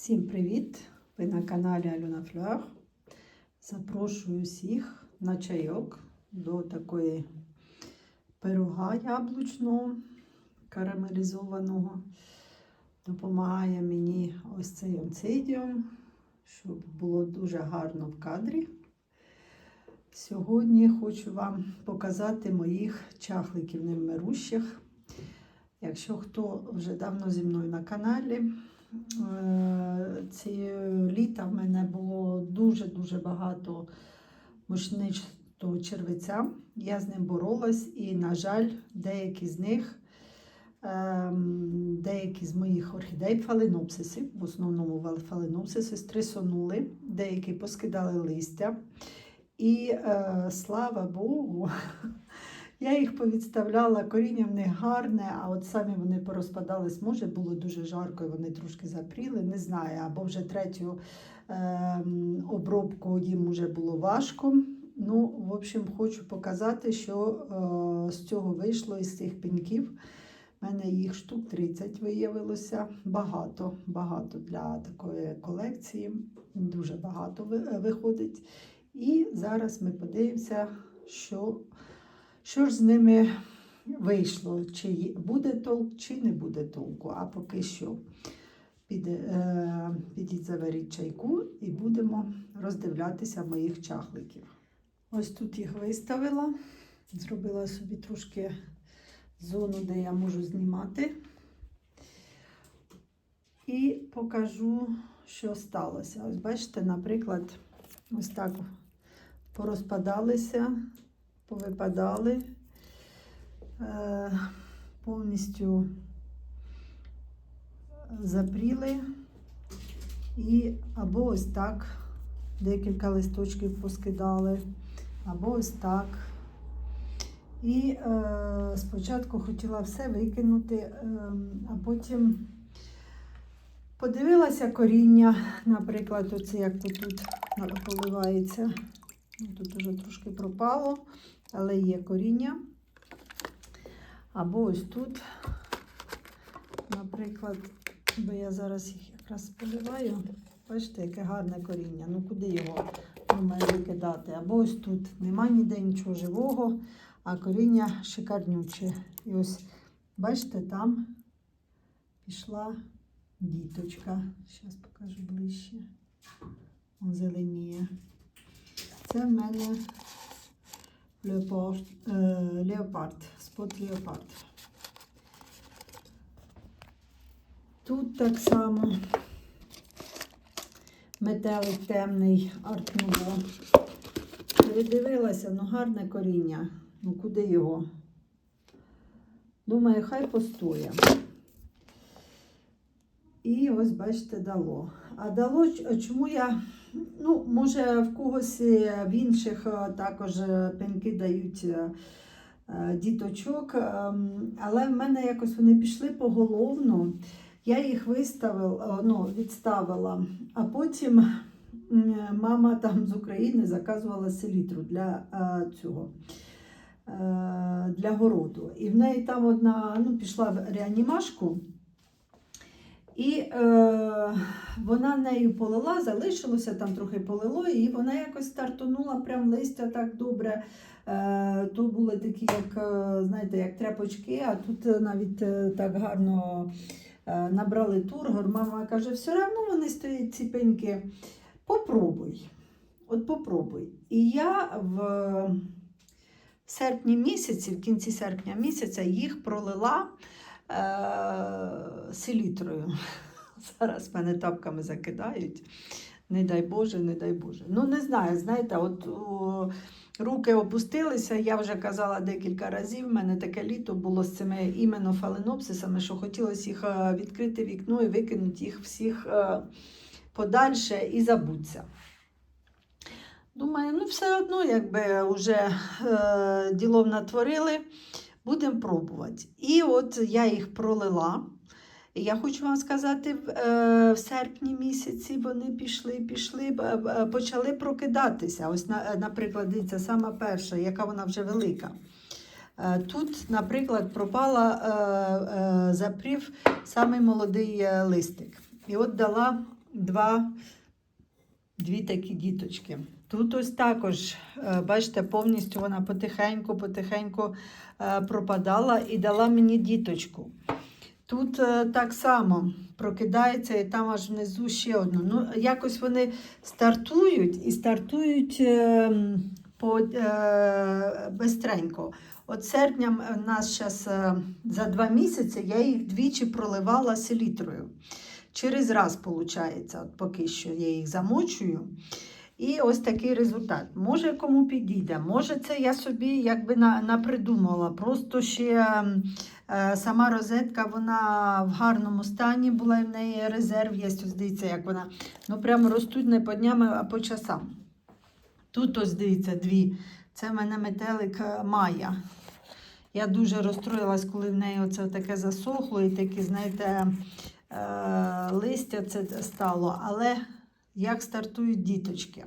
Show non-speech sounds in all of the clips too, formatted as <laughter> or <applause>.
Всім привіт! Ви на каналі Альона Флюар. Запрошую всіх на чайок до такої пирога яблучного, карамелізованого. Допомагає мені ось цей онцидіум, щоб було дуже гарно в кадрі. Сьогодні хочу вам показати моїх чахликів невмирущих. Якщо хто вже давно зі мною на каналі, ці літа в мене було дуже-дуже багато мушничного червиця. Я з ним боролась і, на жаль, деякі з них, ем, деякі з моїх орхідей фаленопсиси, в основному фаленопсиси, стресонули, деякі поскидали листя. І е, слава Богу, я їх повідставляла, коріння в них гарне, а от самі вони порозпадались. Може, було дуже жарко, і вони трошки запріли, не знаю. Або вже третю е, обробку їм вже було важко. Ну, в общем, хочу показати, що е, з цього вийшло із цих пеньків. У мене їх штук 30 виявилося. Багато, багато для такої колекції. Дуже багато виходить. І зараз ми подивимося, що, що ж з ними вийшло, чи буде толк, чи не буде толку. А поки що піде, е, підіть заваріть чайку і будемо роздивлятися моїх чахликів. Ось тут їх виставила, зробила собі трошки зону, де я можу знімати. І покажу, що сталося. Ось бачите, наприклад, ось так порозпадалися, повипадали, е, повністю запріли. І або ось так декілька листочків поскидали, або ось так. І е, спочатку хотіла все викинути, е, а потім подивилася коріння, наприклад, оце як тут поливається. Ну, Тут уже трошки пропало, але є коріння. Або ось тут, наприклад, бо я зараз їх якраз поливаю. Бачите, яке гарне коріння. Ну куди його думаю викидати? Або ось тут нема ніде нічого живого, а коріння шикарнюче. І ось, бачите, там пішла діточка. Зараз покажу ближче. Зеленіє. Це в мене леопард, е, леопард, спот леопард. Тут так само метелик темний артнуво. Передивилася, ну гарне коріння. Ну куди його? Думаю, хай постоє. І ось, бачите, дало. А дало, чому я, ну, може, в когось е, в інших е, також е, пеньки дають діточок, ем, але в мене якось вони пішли поголовно. Я їх виставила, ну, відставила, а потім мама там з України заказувала селітру для цього. Для городу. І в неї там одна ну, пішла в реанімашку, і е, вона нею полила, залишилося, там трохи полило, і вона якось стартонула прям листя так добре. Е, то були такі, як, е, знаєте, як тряпочки, а тут е, навіть е, так гарно е, набрали тургор. Мама каже, все одно вони стоять ці пеньки. Попробуй. От попробуй. І я в серпні місяці, в кінці серпня місяця, їх пролила селітрою. <laughs> Зараз мене тапками закидають. Не дай Боже, не дай Боже. Ну, не знаю, знаєте, от о, руки опустилися, я вже казала декілька разів. в мене таке літо було з цими іменно фаленопсисами, що хотілося їх е, відкрити вікно і викинути їх всіх е, подальше і забуться. Думаю, ну все одно, якби вже е, ділов натворили, будемо пробувати. І от я їх пролила. Я хочу вам сказати, в, е, серпні місяці вони пішли, пішли, почали прокидатися. Ось, наприклад, дивіться, сама перша, яка вона вже велика. Е, Тут, наприклад, пропала, е, е, запрів самий молодий е, листик. І от дала два, дві такі діточки. Тут ось також, е, бачите, повністю вона потихеньку, потихеньку е, пропадала і дала мені діточку. Тут е, так само прокидається і там аж внизу ще одну. Ну, якось вони стартують і стартують е, м, по, е, бистренько. От серпня в нас зараз за два місяці я їх двічі проливала селітрою. Через раз, виходить, от поки що я їх замочую. І ось такий результат. Може кому підійде, може це я собі якби на, напридумала. Просто ще е, сама розетка, вона в гарному стані була, і в неї резерв є. Дивіться, як вона. Ну прямо ростуть не по дням, а по часам. Тут ось дивіться дві. Це в мене метелик е, Майя. Я дуже розстроїлась, коли в неї оце таке засохло і такі, знаєте, е, листя це стало. Але як стартують діточки?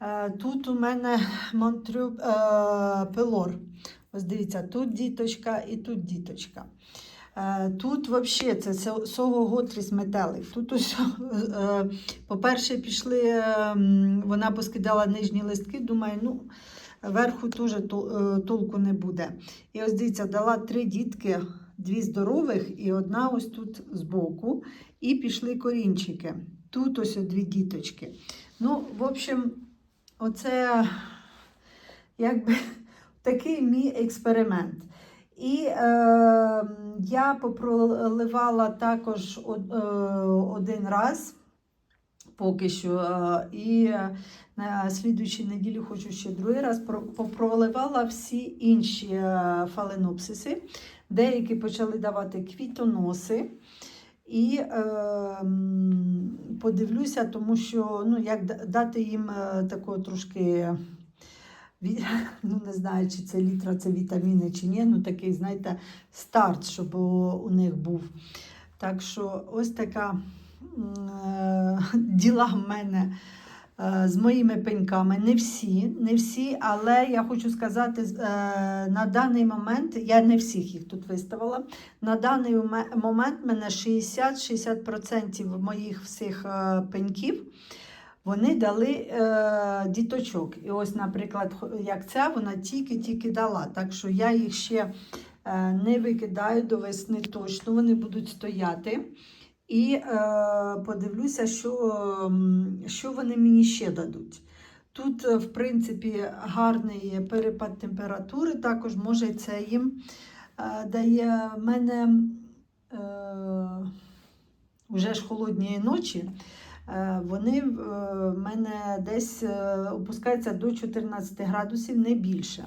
Е, Тут у мене Монтрю е, пилор. Ось дивіться, тут діточка і тут діточка. Е, Тут взагалі це со- сого готріс метелик. Тут ось, по-перше, пішли, вона поскидала нижні листки, думаю, ну, верху теж толку не буде. І ось дивіться, дала три дітки, дві здорових і одна ось тут збоку. І пішли корінчики. Тут ось дві діточки. Ну, в общем, оце якби <laughs> такий мій експеримент. І е, я попроливала також е, один раз поки що. е, І на слідуючій неділі хочу ще другий раз попроливала всі інші е, фаленопсиси. Деякі почали давати квітоноси. І е, подивлюся, тому що ну, як дати їм е, такого трошки, <laughs> ну не знаю, чи це літра, це вітаміни чи ні, ну такий, знаєте, старт, щоб у, них був. Так що ось така е, <laughs> діла в мене з моїми пеньками. Не всі, не всі, але я хочу сказати, е, на даний момент я не всіх їх тут виставила. На даний момент мене 60-60% моїх всіх е, пеньків. Вони дали е, діточок. І ось, наприклад, як ця, вона тільки-тільки дала. Так що я їх ще е, не викидаю до весни точно, вони будуть стояти. І е, подивлюся, що, що вони мені ще дадуть. Тут, е, в принципі, гарний перепад температури, також може це їм е, дає в мене е, вже ж холодні ночі. Е, Вони в мене десь опускаються до 14 градусів, не більше.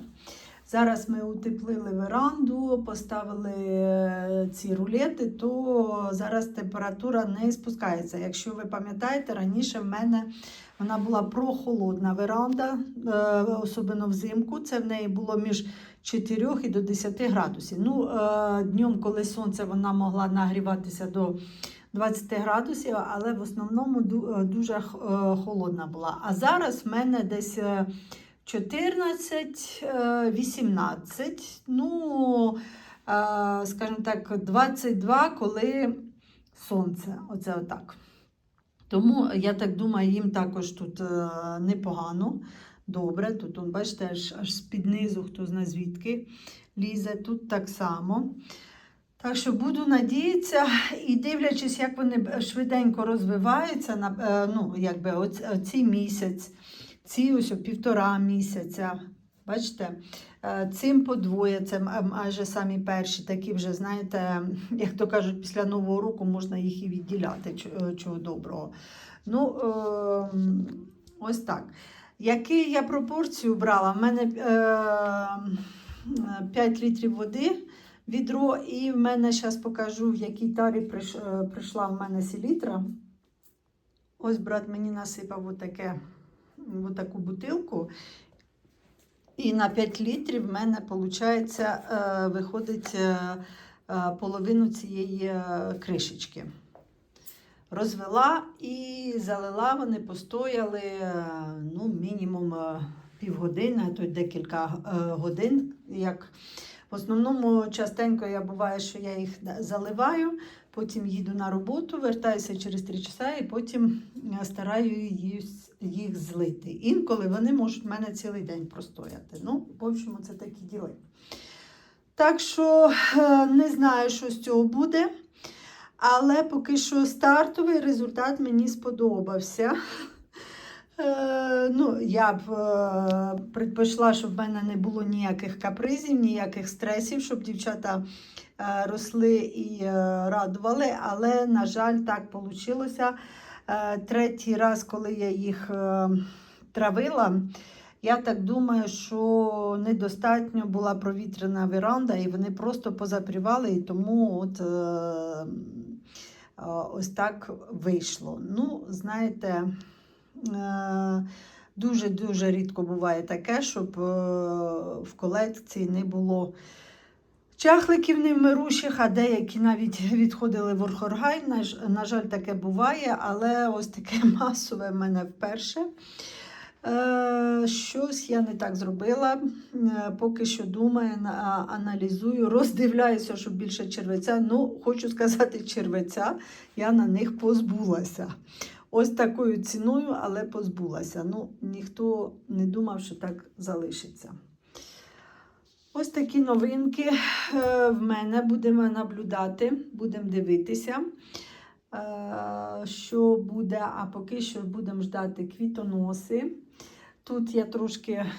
Зараз ми утеплили веранду, поставили е, ці рулети, то зараз температура не спускається. Якщо ви пам'ятаєте, раніше в мене вона була прохолодна веранда, е, особливо взимку. Це в неї було між 4 і до 10 градусів. Ну, е, днем, коли сонце, вона могла нагріватися до 20 градусів, але в основному дуже холодна була. А зараз в мене десь 14, е, 18, ну, е, скажімо так, 22, коли сонце. Оце отак. Тому я так думаю, їм також тут е, непогано. Добре, тут, бачите, аж, аж з-під низу, хто знає звідки лізе, тут так само. Так що буду надіятися і дивлячись, як вони швиденько розвиваються, е, ну, якби оц, оцей місяць, ці ось півтора місяця. Бачите, Е, цим подвоє, це майже самі перші, такі вже, знаєте, <laughs> як то кажуть, після Нового року можна їх і відділяти, е, чого доброго. Ну, ем, ось так. Які я пропорцію брала? У мене е, 5 літрів води відро, і в мене зараз покажу, в якій тарі е, прийшла в мене селітра. Ось брат мені насипав отаке, отаку бутилку. І на 5 літрів в мене виходить, виходить е, е, половину цієї е, кришечки. Розвела і залила, вони постояли е, ну, мінімум е, півгодини, а то й декілька е, годин. Як в основному частенько я буває, що я їх заливаю, потім їду на роботу, вертаюся через 3 часа і потім е, стараю їх, злити. Інколи вони можуть в мене цілий день простояти. Ну, в общем, це такі діли. Так що е, не знаю, що з цього буде. Але поки що стартовий результат мені сподобався. Е, ну, я б предпочла, щоб в мене не було ніяких капризів, ніяких стресів, щоб дівчата росли і е, радували. Але, на жаль, так вийшло. Е, третій раз, коли я їх е, травила, я так думаю, що недостатньо була провітряна веранда, і вони просто позапрівали, і тому от, е, е, ось так вийшло. Ну, знаєте, е, дуже-дуже рідко буває таке, щоб е, в колекції не було чахликів невмирущих, а деякі навіть <laughs> відходили в Орхоргай. На, жаль, таке буває, але ось таке <laughs> масове в мене вперше. Е, щось я не так зробила. Е, поки що думаю, аналізую, роздивляюся, щоб більше червеця. Ну, хочу сказати, червеця я на них позбулася. Ось такою ціною, але позбулася. Ну, ніхто не думав, що так залишиться. Ось такі новинки е, в мене будемо наблюдати, будемо дивитися, е, що буде, а поки що будемо ждати квітоноси. Тут я трошки, е,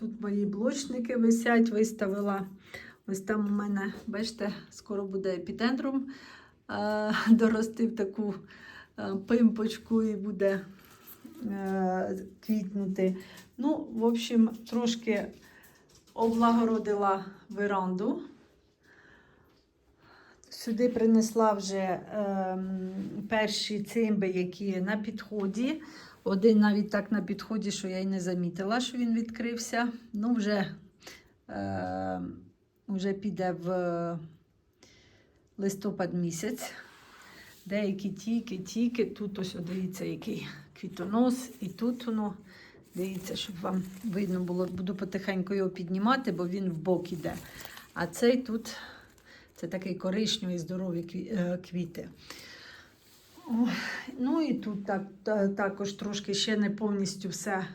тут мої блочники висять, виставила. Ось там у мене, бачите, скоро буде епідендрум е, доростив таку пимпочку і буде квітнути. Ну, в общем, трошки облагородила веранду. Сюди принесла вже ем, перші цимби, які на підході. Один навіть так на підході, що я й не замітила, що він відкрився. Ну, вже, е, вже піде в листопад місяць. Деякі тільки-тільки. Тут ось дивіться, який квітонос, і тут воно. Дивіться, щоб вам видно було, буду потихеньку його піднімати, бо він в бок іде. А цей тут це такий коричневий здорові е, квіти. Ой, Ну і тут так, також трошки ще не повністю все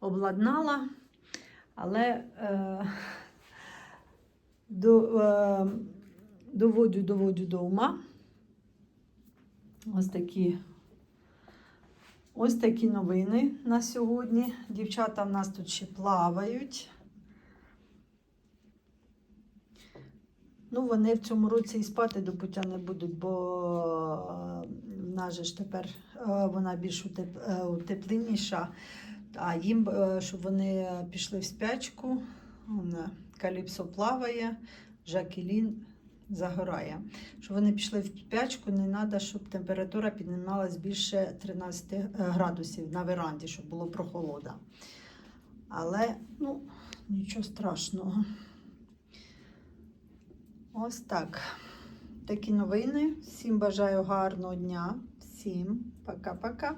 обладнала, але е, до, е, доводю, доводю до ума. Ось такі Ось такі новини на сьогодні. Дівчата в нас тут ще плавають. Ну, вони в цьому році і спати до пуття не будуть, бо е, в же ж тепер е, вона більш е. А їм, щоб вони пішли в спячку, Каліпсо плаває, Жакелін загорає. Щоб вони пішли в спячку, не треба, щоб температура піднімалась більше 13 градусів на веранді, щоб було прохолода. Але, ну, нічого страшного. Ось так. Такі новини. Всім бажаю гарного дня. Всім пока-пока.